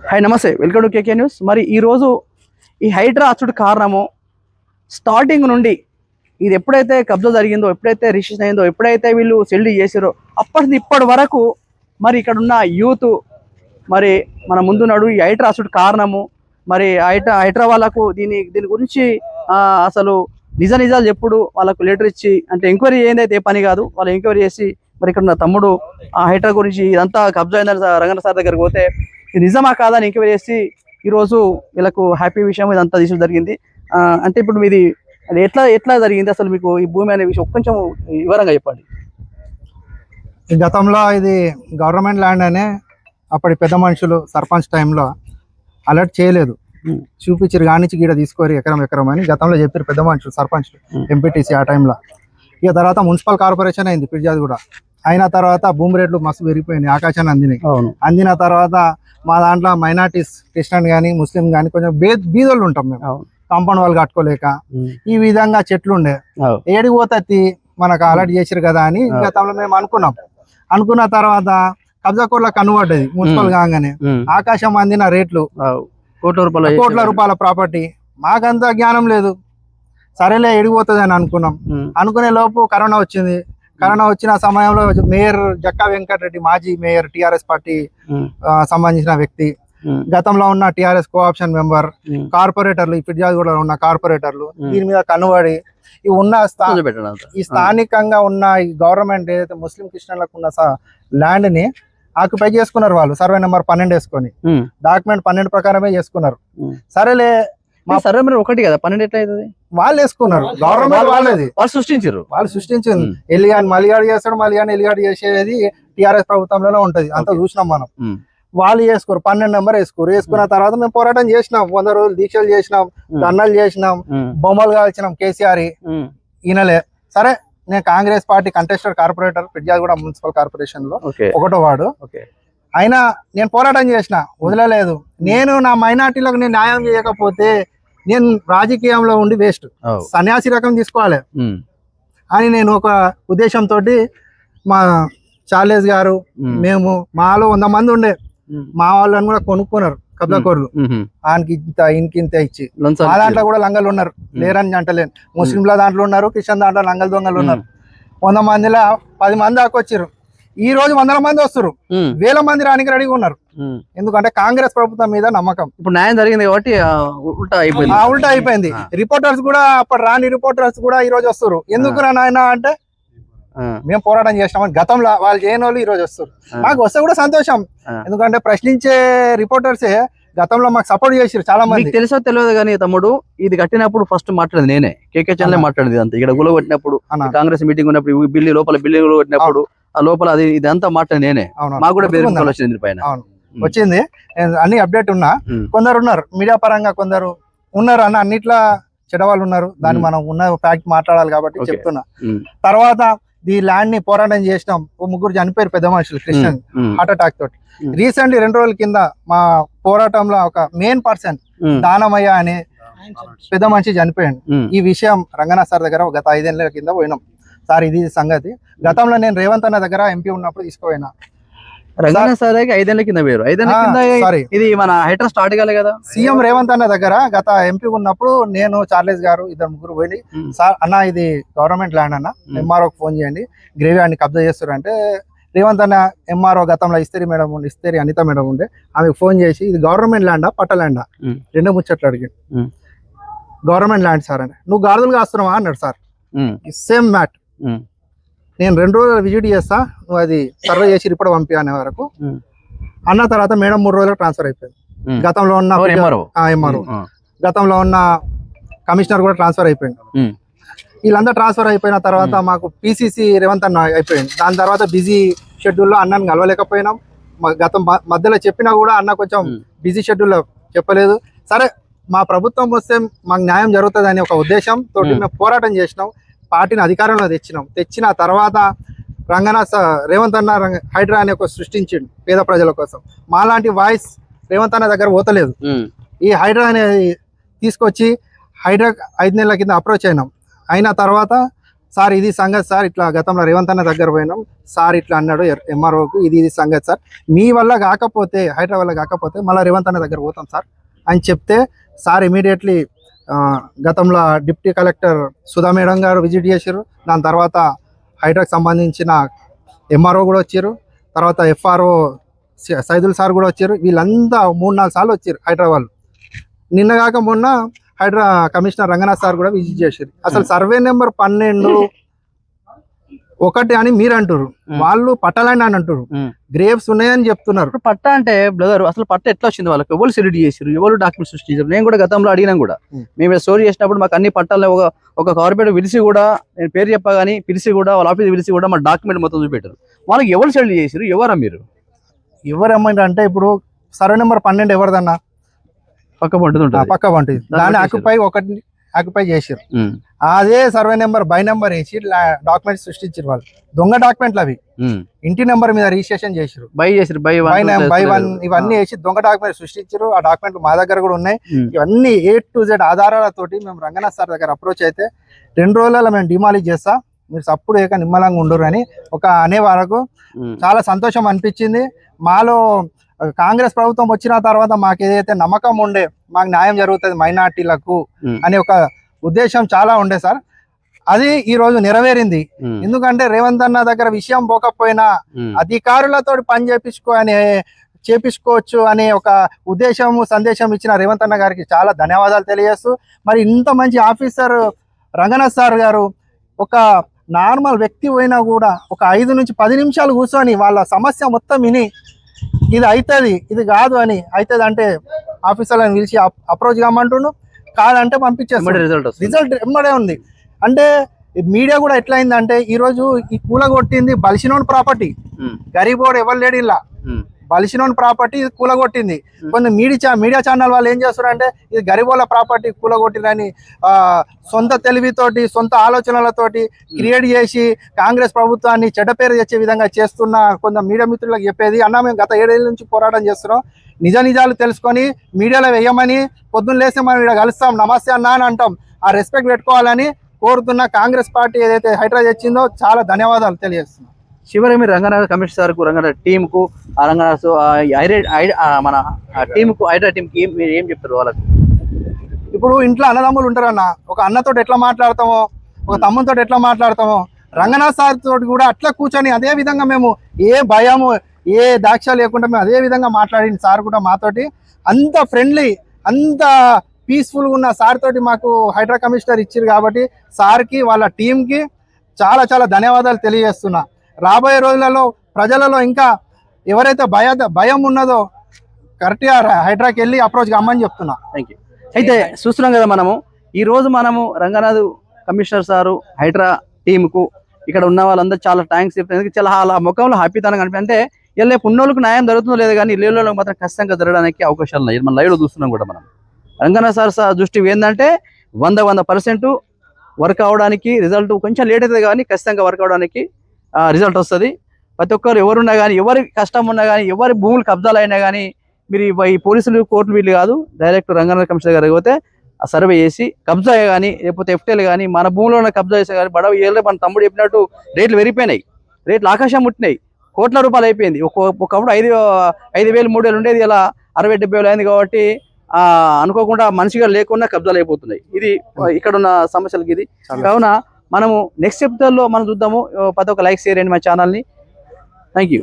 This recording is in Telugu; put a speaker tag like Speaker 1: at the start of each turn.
Speaker 1: హాయ్ నమస్తే. వెల్కమ్ టు కేకే న్యూస్ మరి ఈరోజు ఈ హైడ్రా అచ్చుడు కారణము స్టార్టింగ్ నుండి ఇది ఎప్పుడైతే కబ్జా జరిగిందో ఎప్పుడైతే రిజిస్ట్రేషన్ అయిందో ఎప్పుడైతే వీళ్ళు సెల్డీ చేసారో అప్పటి ఇప్పటి వరకు మరి ఇక్కడ ఉన్న యూత్ మరి మన ముందున్నాడు ఈ హైడ్రా అచ్చుడు కారణము. మరి హైడ్రా హైడ్రా వాళ్ళకు దీని దీని గురించి అసలు నిజ నిజాలు చెప్పుడు వాళ్ళకు లెటర్ ఇచ్చి అంటే ఎంక్వైరీ ఏందైతే ఏ పని కాదు వాళ్ళు ఎంక్వైరీ చేసి మరి ఇక్కడ ఉన్న తమ్ముడు ఆ హైడ్రా గురించి ఇదంతా కబ్జా అయిందని రంగన్న సార్ దగ్గరికి పోతే ఇది నిజమా కాదా అని ఎంక్వైరీ చేసి ఈరోజు వీళ్ళకు హ్యాపీ విషయం ఇదంతా తీసుకు జరిగింది. అంటే ఇప్పుడు మీది అది ఎట్లా ఎట్లా జరిగింది? అసలు మీకు ఈ భూమి అనే విషయం కొంచెం వివరంగా చెప్పండి.
Speaker 2: గతంలో ఇది గవర్నమెంట్ ల్యాండ్ అనే అప్పటి పెద్ద మనుషులు సర్పంచ్ టైంలో అలర్ట్ చేయలేదు. చూపించారు కానించి గీడ తీసుకోరు ఎకరం ఎకరం అని. గతంలో చెప్పారు పెద్ద మనుషులు సర్పంచ్లు
Speaker 1: Hmm.
Speaker 2: ఎంపీటీసీ ఆ టైంలో. ఇక తర్వాత మున్సిపల్ కార్పొరేషన్ అయింది పిర్జాది కూడా. అయిన తర్వాత భూమి రేట్లు మస్తు పెరిగిపోయినాయి ఆకాశాన్ని అందినాయి.
Speaker 1: అవును.
Speaker 2: అందిన తర్వాత మా దాంట్లో మైనార్టీస్ క్రిస్టియన్ కానీ ముస్లిం కానీ కొంచెం బే బీదోళ్ళు ఉంటాం మేము. కాంపౌండ్ వాళ్ళు కట్టుకోలేక. ఈ విధంగా చెట్లు ఉండే. ఏడికి పోతత్తి మనకు అలర్ట్ చేసిరు కదా అని. గతంలో మేము అనుకున్నాం. అనుకున్న తర్వాత కబ్జాకోర్ల కనుబడ్డది మున్సిపల్. కాగానే. ఆకాశం అందిన రేట్లు.
Speaker 1: కోట్ల రూపాయలు
Speaker 2: కోట్ల రూపాయల ప్రాపర్టీ. మాకంత జ్ఞానం లేదు. సరేలే ఎడిగిపోతుంది అని అనుకున్నాం. అనుకునే లోపు కరోనా వచ్చింది. కరోనా వచ్చిన సమయంలో మేయర్ జక్కా వెంకటరెడ్డి మాజీ మేయర్ టిఆర్ఎస్ పార్టీ సంబంధించిన వ్యక్తి. గతంలో ఉన్న టిఆర్ఎస్ కోఆప్షన్ మెంబర్. కార్పొరేటర్లు ఈ ఫిర్యాదుగూడలో ఉన్న కార్పొరేటర్లు. దీని మీద కనుబడి ఈ ఉన్న. ఈ స్థానికంగా ఉన్న ఈ గవర్నమెంట్ ఏదైతే ముస్లిం క్రిస్టియన్లకు ఉన్న ల్యాండ్ని ఆక్యుపై చేసుకున్నారు వాళ్ళు సర్వే నెంబర్ పన్నెండు వేసుకొని. డాక్యుమెంట్ పన్నెండు ప్రకారమే చేసుకున్నారు. సరేలే
Speaker 1: మా సర్వే మరి ఒకటి కదా పన్నెండు ఎట్లా అవుతుంది?
Speaker 2: వాళ్ళు వేసుకున్నారు. గవర్నమెంట్ వాళ్ళది.
Speaker 1: వాళ్ళు సృష్టించారు
Speaker 2: వాళ్ళు సృష్టించింది.
Speaker 1: ఉమ్.
Speaker 2: ఎలిగాని మలిగాడు చేస్తాడు మలిగాని ఎలిగాడు చేసేది టిఆర్ఎస్ ప్రభుత్వంలోనే ఉంటది. అంత. చూసినాం మనం. వాళ్ళు చేసుకోరు పన్నెండు నెంబర్ వేసుకోరు. వేసుకున్న తర్వాత మేము పోరాటం చేసినాం. వంద రోజులు దీక్షలు చేసినాం. ధర్నాలు చేసినాం. బొమ్మలు కాల్చినాం కేసీఆర్. ఈయనలే. సరే నేను కాంగ్రెస్ పార్టీ కంటెస్టెడ్ కార్పొరేటర్ ఫిర్యాదుగూడ మున్సిపల్
Speaker 1: కార్పొరేషన్లో
Speaker 2: ఒకటో వార్డు
Speaker 1: ఓకే.
Speaker 2: అయినా నేను పోరాటం చేసిన వదలలేదు. నేను నా మైనార్టీలకు నేను న్యాయం చేయకపోతే నేను రాజకీయంలో ఉండి వేస్ట్. సన్యాసి రకం తీసుకోవాలి. అని నేను ఒక ఉద్దేశంతో మా చార్లెస్ గారు. మేము మాలో వంద మంది ఉండే. మా వాళ్ళని కూడా కొనుక్కున్నారు కబ్జాకోర్లు
Speaker 1: ఉమ్.
Speaker 2: ఆయనకి ఇంత ఇంత ఇచ్చి మా దాంట్లో. కూడా లంగలు ఉన్నారు లేరని అంటలేను ముస్లింల దాంట్లో ఉన్నారు క్రిస్టియన్ దాంట్లో లంగల్ దొంగలు ఉన్నారు వంద మందిలో పది మంది దాకా వచ్చారు ఈ రోజు వందల మంది వస్తారు. వేల మంది రానికి రెడీగా ఉన్నారు. ఎందుకంటే కాంగ్రెస్ ప్రభుత్వం మీద నమ్మకం.
Speaker 1: ఇప్పుడు న్యాయం జరిగింది కాబట్టి ఉల్టా అయిపోయింది.
Speaker 2: ఉల్టా అయిపోయింది. రిపోర్టర్స్ కూడా అప్పుడు రాని రిపోర్టర్స్ కూడా ఈ రోజు వస్తారు ఎందుకు నాయన అంటే. మేము పోరాటం చేసినామని గతంలో వాళ్ళు చేయని వాళ్ళు ఈ రోజు వస్తారు. మాకు వస్తే కూడా సంతోషం. ఎందుకంటే ప్రశ్నించే రిపోర్టర్సే గతంలో మాకు సపోర్ట్ చేసారు చాలా మంది
Speaker 1: తెలుసో తెలియదు కానీ తమ్ముడు ఇది కట్టినప్పుడు ఫస్ట్ మాట్లాడింది నేనే. KK channel. మాట్లాడింది అంత. ఇక్కడ గుల కొట్టినప్పుడు కాంగ్రెస్ మీటింగ్ ఉన్నప్పుడు బిల్లు లోపల బిల్డింగ్ కొట్టినప్పుడు ఆ లోపల అది ఇదంతా మాట్లాడి నేనే.
Speaker 2: అవును.
Speaker 1: మాకు కూడా? బెదిరింపులు వచ్చింది పైన
Speaker 2: వచ్చింది నేను అన్ని అప్డేట్ ఉన్నా. కొందరు ఉన్నారు మీడియా పరంగా కొందరు ఉన్నారు అన్న అన్నిట్లా చెడవాళ్ళు ఉన్నారు దాన్ని. మనం ఉన్న ఫ్యాక్ట్ మాట్లాడాలి కాబట్టి. చెప్తున్నా. తర్వాత ఈ ల్యాండ్ని పోరాటం చేసినాం ఓ ముగ్గురు చనిపోయారు పెద్ద మనుషులు క్రిస్టియన్. హార్ట్ అటాక్ తోటి. రీసెంట్లీ రెండు రోజుల కింద మా పోరాటంలో ఒక మెయిన్ పర్సన్. దానమయ్య అనే పెద్ద మనిషి చనిపోయాడు. ఈ విషయం రంగనాథ్ సార్ దగ్గర గత ఐదేళ్ళ కింద పోయినాం సార్ ఇది సంగతి గతంలో నేను రేవంత్ అన్న దగ్గర ఎంపీ ఉన్నప్పుడు తీసుకుపోయినా
Speaker 1: సార్ దగ్గర ఐదేళ్ళ కింద వేరు ఐదేళ్ళ కింద
Speaker 2: సారీ
Speaker 1: ఇది మన హైడ్రా స్టార్ట్ కాలే కదా
Speaker 2: సీఎం రేవంత్ అన్న దగ్గర గత ఎంపీ ఉన్నప్పుడు నేను చార్లెస్ గారు ఇద్దరు ముగ్గురు పోయి. సార్ అన్న ఇది గవర్నమెంట్ ల్యాండ్ అన్న. ఎంఆర్ఓకి ఫోన్ చేయండి గ్రేవీ కబ్జా చేస్తారు అంటే రేవంత్ అన్న ఎంఆర్ఓ గతంలో ఇస్తేరి మేడం ఉండి ఇస్తేరి అనిత మేడం ఉండే ఆమెకు ఫోన్ చేసి ఇది గవర్నమెంట్ ల్యాండా పట్ట ల్యాండా. రెండో ముచ్చట్లు అడిగాడు. గవర్నమెంట్ ల్యాండ్ సార్ అని నువ్వు గాడిదలు కాస్తున్నావా అన్నాడు సార్. Same mat. నేను రెండు రోజులు విజిట్ చేస్తా నువ్వు అది సర్వే చేసి రిపోర్ట్ పంపి అనే వరకు
Speaker 1: ఉమ్.
Speaker 2: అన్న తర్వాత మేడం మూడు రోజులకు ట్రాన్స్ఫర్ అయిపోయింది
Speaker 1: ఉమ్.
Speaker 2: గతంలో ఉన్న
Speaker 1: ఎంఆర్ఓ?
Speaker 2: ఎంఆర్ఓ
Speaker 1: ఆ.
Speaker 2: గతంలో ఉన్న కమిషనర్ కూడా ట్రాన్స్ఫర్ అయిపోయింది. వీళ్ళందరూ ట్రాన్స్ఫర్ అయిపోయిన తర్వాత మాకు పిసిసి రేవంత్ అన్న అయిపోయింది దాని తర్వాత బిజీ షెడ్యూల్లో అన్నని కలవలేకపోయినాం గతం మధ్యలో చెప్పినా కూడా అన్న కొంచెం. బిజీ షెడ్యూల్లో చెప్పలేదు సరే మా ప్రభుత్వం వస్తే మాకు న్యాయం జరుగుతుంది అనే ఒక ఉద్దేశంతో
Speaker 1: ఉమ్.
Speaker 2: మేము పోరాటం చేసినాం పార్టీని అధికారంలో తెచ్చినాం. తెచ్చిన తర్వాత రంగనాథ్ రేవంత్ అన్న రంగ- హైడ్రా అనే ఒక సృష్టించిండు పేద ప్రజల కోసం. మాలాంటి వాయిస్ రేవంత్ అన్న దగ్గర పోతలేదు. ఈ హైడ్రా అనేది తీసుకొచ్చి హైడ్రా ఐదు నెలల కింద అప్రోచ్ అయినాం. అయిన తర్వాత సార్ ఇది సంగతి సార్ ఇట్లా గతంలో రేవంత్ అన్న దగ్గర పోయినాం. సార్ ఇట్లా అన్నాడు ఎంఆర్ఓకి ఇది ఇది సంగతి సార్. మీ వల్ల కాకపోతే హైదరాబాద్ వల్ల కాకపోతే మళ్ళీ రేవంత్ అన్న దగ్గర పోతాం సార్ అని చెప్తే సార్ ఇమీడియట్లీ గతంలో డిప్యూటీ కలెక్టర్ సుధా మేడం గారు విజిట్ చేశారు దాని తర్వాత హైడ్రాకి సంబంధించిన ఎంఆర్ఓ కూడా వచ్చారు తర్వాత ఎఫ్ఆర్ఓ సైదుల్ సార్ కూడా వచ్చారు వీళ్ళంతా మూడు నాలుగు సార్లు వచ్చారు హైదరాబాద్. నిన్న కాక మొన్న హైడ్రా కమిషనర్ రంగనాథ్ సార్ కూడా విజిట్ చేశారు అసలు సర్వే నెంబర్ పన్నెండు ఒకటి అని మీరు అంటారు వాళ్ళు పట్టాలని అని అంటారు. గ్రేవ్స్ ఉన్నాయని చెప్తున్నారు.
Speaker 1: పట్ట అంటే బ్రదర్ అసలు పట్ట ఎట్లా వచ్చింది వాళ్ళకి? ఎవరు సెలెక్ట్ చేసారు ఎవరు డాక్యుమెంట్ సృష్టించారు నేను కూడా గతంలో అడిగినాం కూడా. మేము. స్టోరీ చేసినప్పుడు మాకు అన్ని పట్టాలు. ఒక ఒక కార్పొరేట్ పిలిచి కూడా నేను పేరు చెప్పగాని పిలిచి కూడా వాళ్ళ ఆఫీస్ పిలిచి కూడా మా డాక్యుమెంట్ మొత్తం చూపెట్టారు. వాళ్ళకి ఎవరు సెలెక్ట్ చేసారు ఎవరా మీరు?
Speaker 2: ఎవరు అమ్మాయి అంటే ఇప్పుడు సర్వే నెంబర్ పన్నెండు ఎవరిదన్నా?
Speaker 1: పక్క ఉంటుంది.
Speaker 2: పక్క
Speaker 1: దాన్ని చేశారు.
Speaker 2: ఆక్యుపై ఒకటి ఆక్యుపై
Speaker 1: ఉమ్,
Speaker 2: అదే సర్వే నెంబర్ బై నెంబర్ వేసి డాక్యుమెంట్స్ సృష్టించారు వాళ్ళు. దొంగ డాక్యుమెంట్లు అవి. ఇంటి నెంబర్ మీద రిజిస్ట్రేషన్ చేశారు
Speaker 1: బై చేసారు by
Speaker 2: by
Speaker 1: one
Speaker 2: by one ఇవన్నీ వేసి దొంగ డాక్యుమెంట్ సృష్టించారు ఆ డాక్యుమెంట్లు మా దగ్గర కూడా ఉన్నాయి. ఇవన్నీ ఏ టు జెడ్ ఆధారాలతోటి మేము రంగనాథ్ సార్ దగ్గర అప్రోచ్ అయితే రెండు రోజులలో మేము డిమాలిజ్ చేస్తా. మీరు సప్పుడు ఏక నిమ్మలంగా ఉండరు అని ఒక అనే వరకు. చాలా సంతోషం అనిపించింది. మాలో కాంగ్రెస్ ప్రభుత్వం వచ్చిన తర్వాత మాకు ఏదైతే నమ్మకం ఉండే మాకు న్యాయం జరుగుతుంది మైనార్టీలకు. అనే ఒక ఉద్దేశం చాలా ఉండే సార్ అది ఈ రోజు నెరవేరింది. ఎందుకంటే రేవంత్ అన్న దగ్గర విషయం పోకపోయినా. అధికారులతో పని చేపించుకో అనే చేపించుకోవచ్చు అనే ఒక ఉద్దేశం సందేశం ఇచ్చిన రేవంత్ అన్న గారికి చాలా ధన్యవాదాలు తెలియజేస్తూ మరి ఇంత మంచి ఆఫీసర్ రంగనాథ్ సార్ గారు ఒక నార్మల్ వ్యక్తి పోయినా కూడా ఒక ఐదు నుంచి పది నిమిషాలు కూర్చొని వాళ్ళ సమస్య మొత్తం విని ఇది అవుతుంది ఇది కాదు అని. అవుతుంది అంటే ఆఫీసర్లను పిలిచి అప్రోచ్ కామంటుండు కాదంటే
Speaker 1: ఎమ్మటే
Speaker 2: పంపించేస్తాడు
Speaker 1: రిజల్ట్
Speaker 2: రిజల్ట్ ఎమ్మడే ఉంది. అంటే మీడియా కూడా ఎట్లా అయిందంటే ఈ రోజు ఈ కూలగొట్టింది బలిసినోన్ ప్రాపర్టీ.
Speaker 1: ఉమ్.
Speaker 2: గరీబోడు ఎవరు లేడు ఇలా. బలిసినోన్ ప్రాపర్టీ ఇది కూలగొట్టింది కొన్ని మీడియా మీడియా ఛానల్ వాళ్ళు ఏం చేస్తారంటే ఇది గరీబోల ప్రాపర్టీ కూలగొట్టిరని సొంత తెలివితోటి సొంత ఆలోచనలతోటి క్రియేట్ చేసి కాంగ్రెస్ ప్రభుత్వాన్ని చెడ్డ పేరు తెచ్చే విధంగా చేస్తున్న కొంత మీడియా మిత్రులకు చెప్పేది అన్న మేము గత ఏడేళ్ళ నుంచి పోరాటం చేస్తున్నాం. నిజ నిజాలు తెలుసుకొని మీడియాలో వేయమని పొద్దున్న లేస్తే మనం ఇక్కడ కలుస్తాం నమస్తే అన్న అని అంటాం. ఆ రెస్పెక్ట్ పెట్టుకోవాలని కోరుతున్న కాంగ్రెస్ పార్టీ ఏదైతే హైడ్రా తెచ్చిందో చాలా ధన్యవాదాలు తెలియజేస్తున్నాం.
Speaker 1: చివరికి మీరు రంగనాథ్ కమిషన్ సార్కు రంగనాథ్ ఆ రంగనాథ్ ఆ మన టీంకు కు హైడ్రా ఏం- మీరు ఏం చెప్తారు వాళ్ళకి?
Speaker 2: ఇప్పుడు ఇంట్లో అన్నదమ్ములు ఉంటారన్న ఒక అన్నతో ఎట్లా మాట్లాడతామో ఒక తమ్ముతో ఎట్లా మాట్లాడతామో రంగనాథ్ సార్ తోటి కూడా అట్లా కూర్చొని అదే విధంగా మేము ఏ భయము ఏ దాక్ష లేకుండా మేము అదే విధంగా మాట్లాడిన సార్ కూడా మాతోటి అంత ఫ్రెండ్లీ అంత పీస్ఫుల్గా ఉన్న సార్ తోటి మాకు హైడ్రా కమిషనర్ ఇచ్చారు కాబట్టి సార్కి వాళ్ళ టీంకి చాలా చాలా ధన్యవాదాలు తెలియజేస్తున్నా. రాబోయే రోజులలో ప్రజలలో ఇంకా ఎవరైతే భయ భయం ఉన్నదో కరెక్ట్గా హైడ్రాకి వెళ్ళి అప్రోచ్ కమ్మని చెప్తున్నా.
Speaker 1: థ్యాంక్ యూ అయితే చూస్తున్నాం కదా మనము ఈ రోజు మనము రంగనాథ్ కమిషనర్ సారు హైడ్రా టీంకు కు ఇక్కడ ఉన్న వాళ్ళందరూ చాలా థ్యాంక్స్ చెప్తారు చాలా అలా ముఖంలో హ్యాపీతనం కనిపి అంటే ఇలా ఉన్నోళ్ళకి న్యాయం జరుగుతుందో లేదు కానీ లేళ్ళలో మాత్రం ఖచ్చితంగా జరగడానికి అవకాశాలు ఉన్నాయి. మనం మన లో చూస్తున్నాం కూడా మనం. రంగనాథ్ సార్ సార్ దృష్టి ఏంటంటే వంద వంద పర్సెంట్ వర్క్ అవడానికి రిజల్ట్ కొంచెం లేట్ అవుతుంది కానీ ఖచ్చితంగా వర్క్ అవడానికి రిజల్ట్ వస్తుంది. ప్రతి ఒక్కరు ఎవరున్నా కానీ ఎవరి కష్టం ఉన్నా కానీ ఎవరి భూములు కబ్జాలు అయినా కానీ మీరు ఈ- పోలీసులు కోర్టులు వీళ్ళు కాదు డైరెక్ట్ రంగనాథ్ కమిషనర్ గారికి పోతే ఆ సర్వే చేసి కబ్జా కానీ లేకపోతే ఎఫ్టీఎల్ కానీ మన భూమిలో ఉన్న కబ్జా చేసే కానీ బడవ ఏళ్ళే మన తమ్ముడు చెప్పినట్టు రేట్లు పెరిగిపోయినాయి. రేట్లు ఆకాశం ముట్టినాయి కోట్ల రూపాయలు అయిపోయింది. ఒక ఒకప్పుడు ఐదు ఐదు వేలు మూడు వేలు ఉండేది ఇలా అరవై డెబ్బై వేలు అయింది కాబట్టి ఆ అనుకోకుండా మనిషిగా లేకుండా కబ్జాలు అయిపోతున్నాయి. ఇది ఇక్కడ ఉన్న సమస్యలకి ఇది. కావున మనము నెక్స్ట్ ఎపిసోడ్లో మనం చూద్దాము. ప్రతి ఒక లైక్ షేర్ చేయండి మా ఛానల్ని థ్యాంక్ యూ